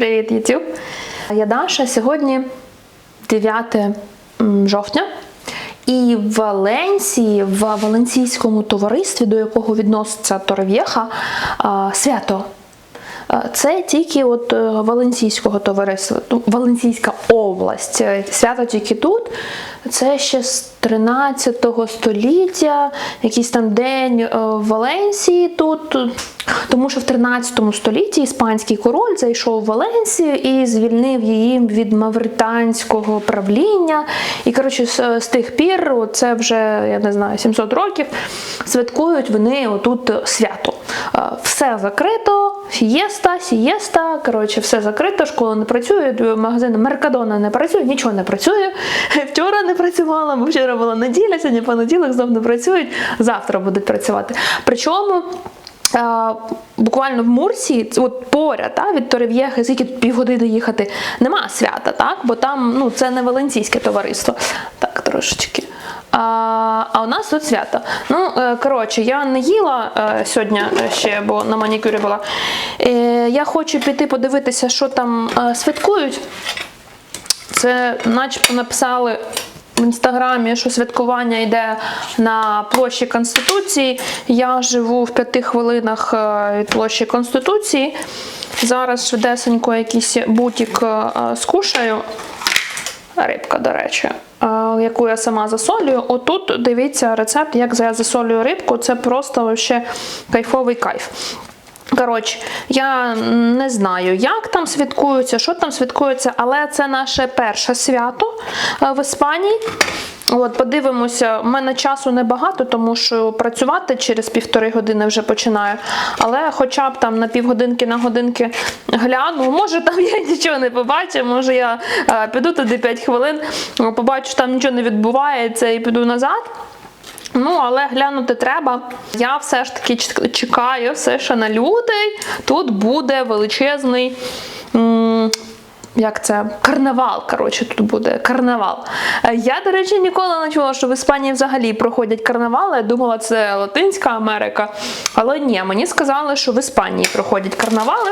Привіт, YouTube! Я Даша. Сьогодні 9 жовтня. І в Валенсії, в Валенсійському товаристві, до якого відноситься Торов'єха, свято. Це тільки от е, Валенсійського товариства, ну, Валенсійська область. Е, Свято тільки тут. Це ще з 13 століття, якийсь там день е, в Валенсії тут. Тому що в 13 столітті іспанський король зайшов в Валенсію і звільнив її від мавританського правління. І коротше, з, з тих пір, це вже я не знаю, 700 років, святкують вони отут свято. Е, Все закрито, фієста, сієста. Коротше, все закрито, школа не працює, магазин Меркадона не працює, нічого не працює. Вчора не працювала, бо вчора була неділя, сьогодні понеділок знов не працюють, завтра будуть працювати. Причому. Е, Буквально в Мурсії, от поряд та, від Торев'єхи, скільки тут півгодини їхати, нема свята, так? бо там ну, це не валенційське товариство. Так, трошечки. А, а у нас тут свято. Ну, е, коротше, я не їла е, сьогодні ще, бо на манікюрі була. Е, я хочу піти подивитися, що там е, святкують. Це начебто написали в інстаграмі, що святкування йде на площі Конституції. Я живу в п'яти хвилинах е, від площі Конституції. Зараз швидесенько якийсь бутік е, скушаю. Рибка, до речі, е, яку я сама засолюю. Отут дивіться рецепт, як я засолюю рибку. Це просто вообще кайфовий кайф. Коротше, я не знаю, як там святкуються, що там святкується, але це наше перше свято е, в Іспанії. От, подивимося, в мене часу небагато, тому що працювати через півтори години вже починаю. Але хоча б там на півгодинки на годинки гляну, може там я нічого не побачу, може я е, піду туди 5 хвилин, побачу, там нічого не відбувається і піду назад. Ну, але глянути треба. Я все ж таки чекаю все ще на лютий. Тут буде величезний. Як це? Карнавал, коротше, тут буде карнавал. Е, Я, до речі, ніколи не чула, що в Іспанії взагалі проходять карнавали. Я думала, це Латинська Америка. Але ні, мені сказали, що в Іспанії проходять карнавали.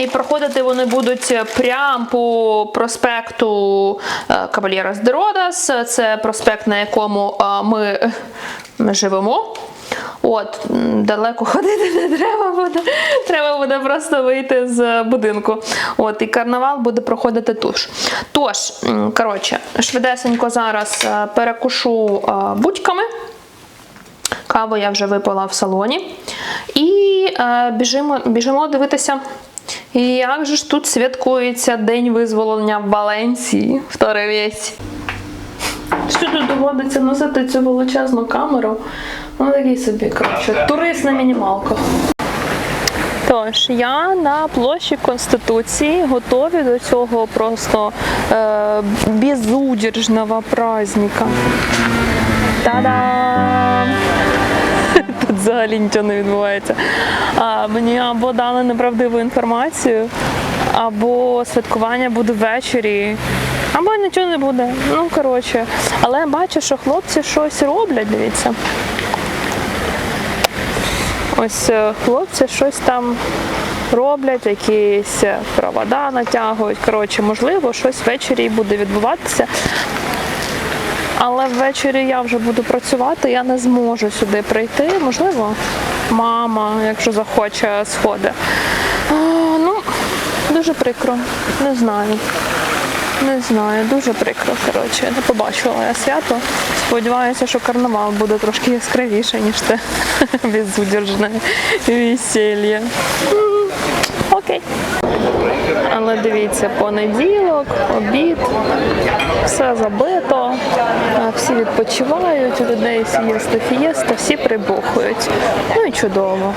І проходити вони будуть прямо по проспекту е, Кавальєрас де Родас. Це проспект, на якому е, ми живемо. От, далеко ходити не треба буде. Треба буде просто вийти з будинку. От, і карнавал буде проходити тут. Тож, коротше, швидесенько зараз е, перекушу е, будьками. Каву я вже випила в салоні. І е, біжимо, біжимо дивитися, як же ж тут святкується День визволення Валенсії в Торевєсі. Що тут доводиться носити цю величезну камеру? Ну, такий собі, коротше, турист на мінімалках. Тож, я на площі Конституції готові до цього просто е, безудержного праздника. Та-дам! Тут взагалі нічого не відбувається. А, мені або дали неправдиву інформацію, або святкування буде ввечері, або нічого не буде. Ну, коротше. Але я бачу, що хлопці щось роблять, дивіться. Ось е, хлопці щось там роблять, якісь е, провода натягують. Коротше, можливо, щось ввечері і буде відбуватися. Але ввечері я вже буду працювати, я не зможу сюди прийти. Можливо, мама, якщо захоче, сходить. Ну, дуже прикро, не знаю. Не знаю, дуже прикро. Коротше, не побачила я свято. Сподіваюся, що карнавал буде трошки яскравіше, ніж те безудержне весілля. Окей. Але дивіться, понеділок, обід, все забито, всі відпочивають, у людей сієста фієста, всі прибухують. Ну і чудово.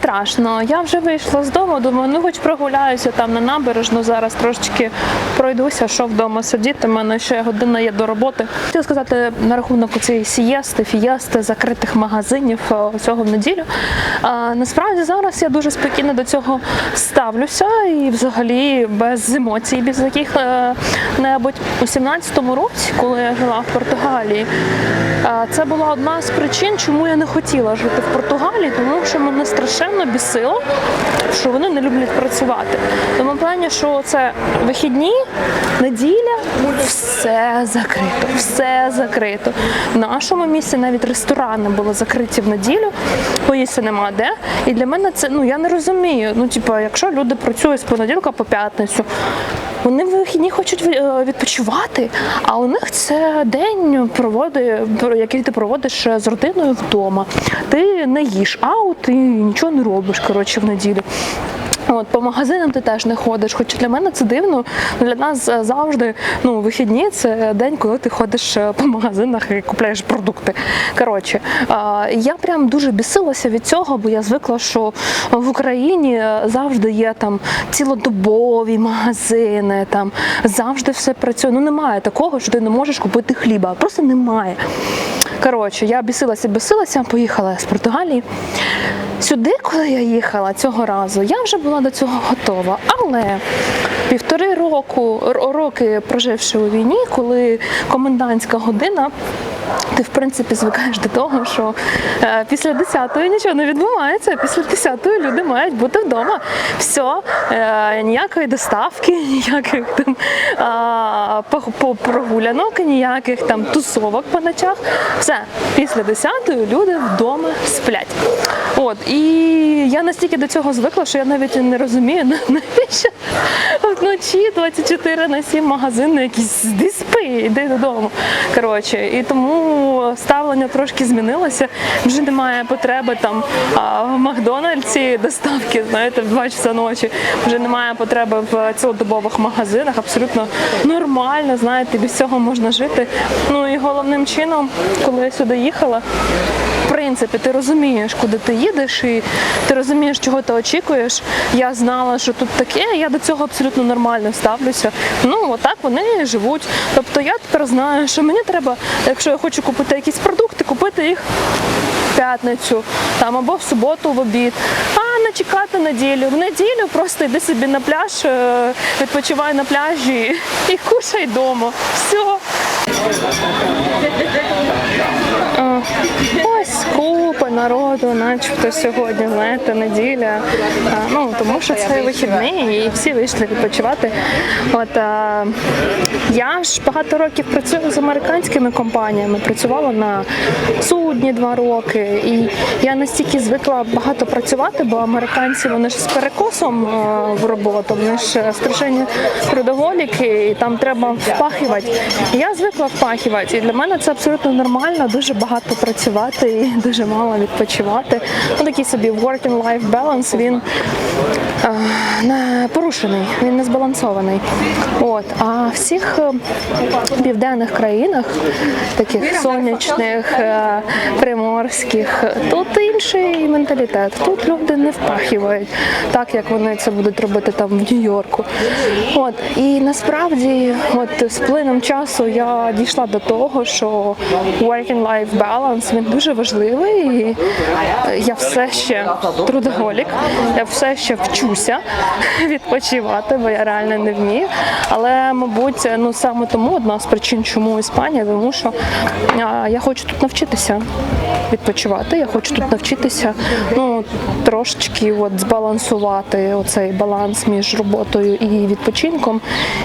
Страшно. Я вже вийшла з дому, думаю, ну хоч прогуляюся там на набережну. Зараз трошечки пройдуся, що вдома сидіти. У мене ще година є до роботи. Хотіла сказати на рахунок цієї сієсти, фієсти, закритих магазинів е, цього в неділю. А, насправді зараз я дуже спокійно до цього ставлюся і взагалі без емоцій, без яких е, небудь у 17-му році, коли я жила в Португалії. е, Це була одна з причин, чому я не хотіла жити в Португалії, тому що мене страшенно страшенно бісило, що вони не люблять працювати. Тому плані, що це вихідні, неділя, все закрито, все закрито. В нашому місці навіть ресторани були закриті в неділю, поїсти нема де. І для мене це ну я не розумію. Ну, типу, якщо люди працюють з понеділка по п'ятницю. Вони в вихідні хочуть е, відпочивати, а у них це день проводи, який ти проводиш з родиною вдома. Ти не їш аут, ти нічого не робиш коротше в неділю. От по магазинам ти теж не ходиш. Хоча для мене це дивно. Для нас е, завжди ну вихідні це день, коли ти ходиш е, по магазинах і купляєш продукти. Коротше, я прям дуже бісилася від цього, бо я звикла, що в Україні е, завжди є там цілодобові магазини, там завжди все працює. Ну немає такого, що ти не можеш купити хліба. Просто немає. Коротше, я бісилася, бісилася, поїхала з Португалії. Сюди, коли я їхала цього разу, я вже була до цього готова. Але півтори року роки проживши у війні, коли комендантська година. Ти в принципі звикаєш до того, що е, після 10-ї нічого не відбувається. Після 10-ї люди мають бути вдома. Все, е, ніякої доставки, ніяких там по прогулянок, ніяких там тусовок по ночах. Все, після 10-ї люди вдома сплять. От і я настільки до цього звикла, що я навіть не розумію, на- навіщо вночі 24 на 7 магазин якісь «Іди спи, йди додому. Коротше, і тому ставлення трошки змінилося. Вже немає потреби там в Макдональдсі доставки, знаєте, в 2 часа ночі. Вже немає потреби в цілодобових магазинах. Абсолютно нормально, знаєте, без цього можна жити. Ну і головним чином, коли я сюди їхала, принципі, ти розумієш, куди ти їдеш, і ти розумієш, чого ти очікуєш. Я знала, що тут таке, я до цього абсолютно нормально ставлюся. Ну, отак вони живуть. Тобто я тепер знаю, що мені треба, якщо я хочу купити якісь продукти, купити їх в п'ятницю там або в суботу в обід. А не чекати неділю. В неділю просто йди собі на пляж, е, відпочивай на пляжі і кушай вдома. Все. Купа народу, начебто сьогодні, знаєте, неділя. Ну тому що це вихідний і всі вийшли відпочивати. От я ж багато років працюю з американськими компаніями, працювала на судні два роки, і я настільки звикла багато працювати, бо американці вони ж з перекосом в роботу, вони ж е, страшенні трудоголіки, і там треба впахивати. І Я звикла впахивати, і для мене це абсолютно нормально, дуже багато працювати і дуже мало відпочивати. Ну, такий собі working-life balance, він е, не порушений, він не збалансований. От. А в всіх е, південних країнах, таких сонячних, е, приморських, тут інший менталітет. Тут люди не впахивають так, як вони це будуть робити там в Нью-Йорку. От. І насправді, от з плином часу я дійшла до того, що working-life balance він дуже важливий. І я все ще трудоголік, я все ще вчуся відпочивати, бо я реально не вмію. Але, мабуть, ну саме тому одна з причин, чому Іспанія, тому що я хочу тут навчитися відпочивати. Я хочу тут навчитися ну, трошечки от, збалансувати оцей баланс між роботою і відпочинком.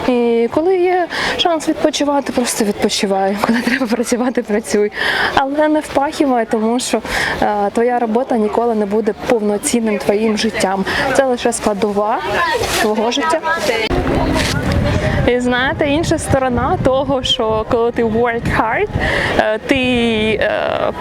І коли є шанс відпочивати, просто відпочивай. Коли треба працювати, працюй. Але не впахівай, тому що е, твоя робота ніколи не буде повноцінним твоїм життям. Це лише складова твого життя. І знаєте, інша сторона того, що коли ти work hard, е, ти е,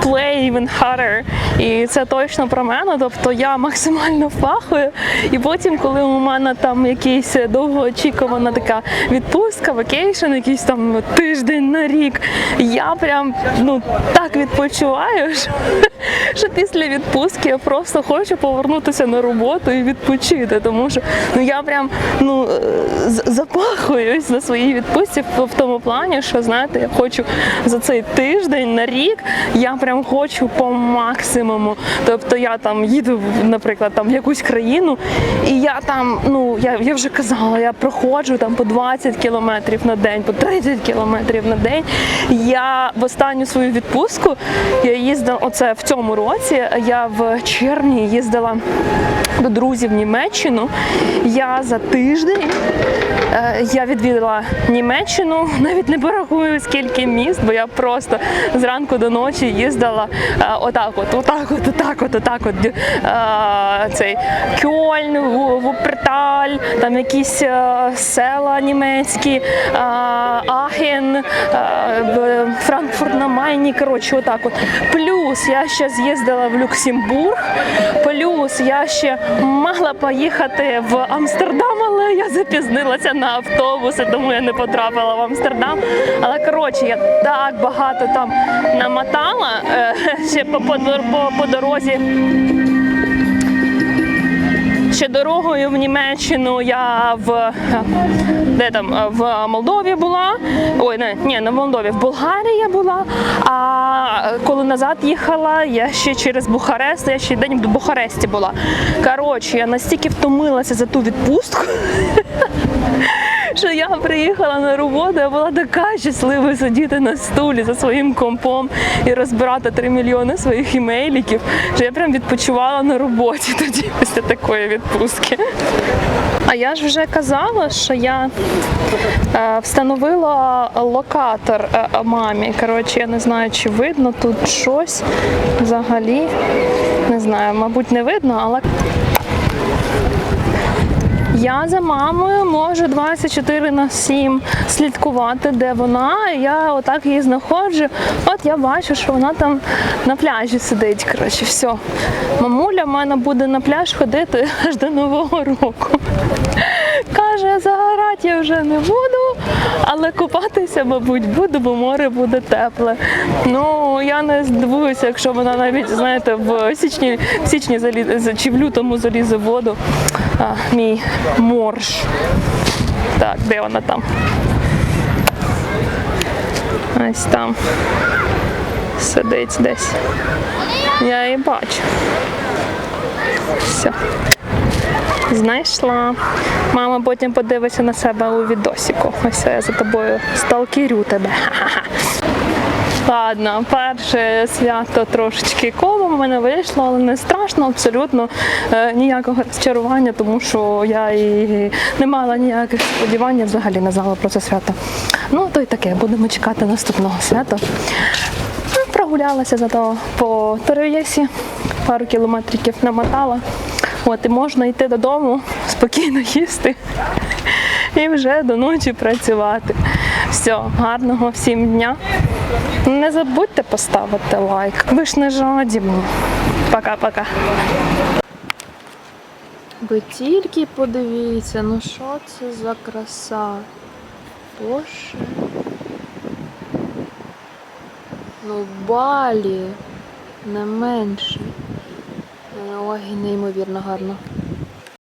play even harder. І це точно про мене. Тобто я максимально впахую. І потім, коли у мене там якийсь довгоочікувана така відпустка, вакейшн, якийсь там тиждень на рік, я прям ну так відпочиваю, що, що після відпустки я просто хочу повернутися на роботу і відпочити. Тому що ну я прям ну е, запахую замахуюсь на своїй відпустці в, тому плані, що знаєте, я хочу за цей тиждень на рік, я прям хочу по максимуму. Тобто я там їду, наприклад, там в якусь країну, і я там, ну я, я вже казала, я проходжу там по 20 кілометрів на день, по 30 кілометрів на день. Я в останню свою відпустку я їздила оце в цьому році. Я в червні їздила до друзів в Німеччину. Я за тиждень е, я відвідала Німеччину, навіть не порахую скільки міст, бо я просто зранку до ночі їздила е, отак, от, отак, от, отак, от, отак, от е, цей Кьольн, Ву- Вуперталь, там якісь е, села німецькі, Ахен, Франкфурт на Майні. Коротше, отак от. Плюс я ще з'їздила в Люксембург. Плюс я ще могла поїхати в Амстердам, я запізнилася на автобуси, тому я не потрапила в Амстердам. Але коротше, я так багато там намотала е, ще по, по, по, по дорозі. Ще дорогою в Німеччину я в де там в Молдові була. Ой, не, ні, не в Молдові, в Болгарії я була. А коли назад їхала, я ще через Бухарест, я ще день в Бухаресті була. Коротше, я настільки втомилася за ту відпустку. Що я приїхала на роботу, я була така щаслива сидіти на стулі за своїм компом і розбирати 3 мільйони своїх імейліків, що я прям відпочивала на роботі тоді після такої відпустки. А я ж вже казала, що я е, встановила локатор е, мамі. Коротше, я не знаю, чи видно тут щось взагалі. Не знаю, мабуть, не видно, але я за мамою можу 24 на 7 слідкувати, де вона. Я отак її знаходжу. От я бачу, що вона там на пляжі сидить. Коротше, все. Мамуля в мене буде на пляж ходити аж до Нового року. Каже, загорати я вже не буду, але купатися, мабуть, буду, бо море буде тепле. Ну, я не здивуюся, якщо вона навіть, знаєте, в січні, в січні залізе, чи в лютому залізе в воду. А, мій морж. Так, де вона там? Ось там. Сидить десь. Я її бачу. Все. Знайшла. Мама потім подивиться на себе у відосіку. Ось я за тобою сталкерю тебе. Ладно, перше свято трошечки комом у мене вийшло, але не страшно, абсолютно е, ніякого розчарування, тому що я і не мала ніяких сподівань, взагалі не знала про це свято. Ну, то й таке, будемо чекати наступного свята. Прогулялася зато по Торев'єсі, пару кілометриків намотала. От, і можна йти додому, спокійно їсти і вже до ночі працювати. Все, гарного всім дня. Не забудьте поставити лайк. Ви ж не жадібні. Пока-пока. Ви тільки подивіться, ну що це за краса? Боже. Ну, балі не менше. Ой, неймовірно гарно.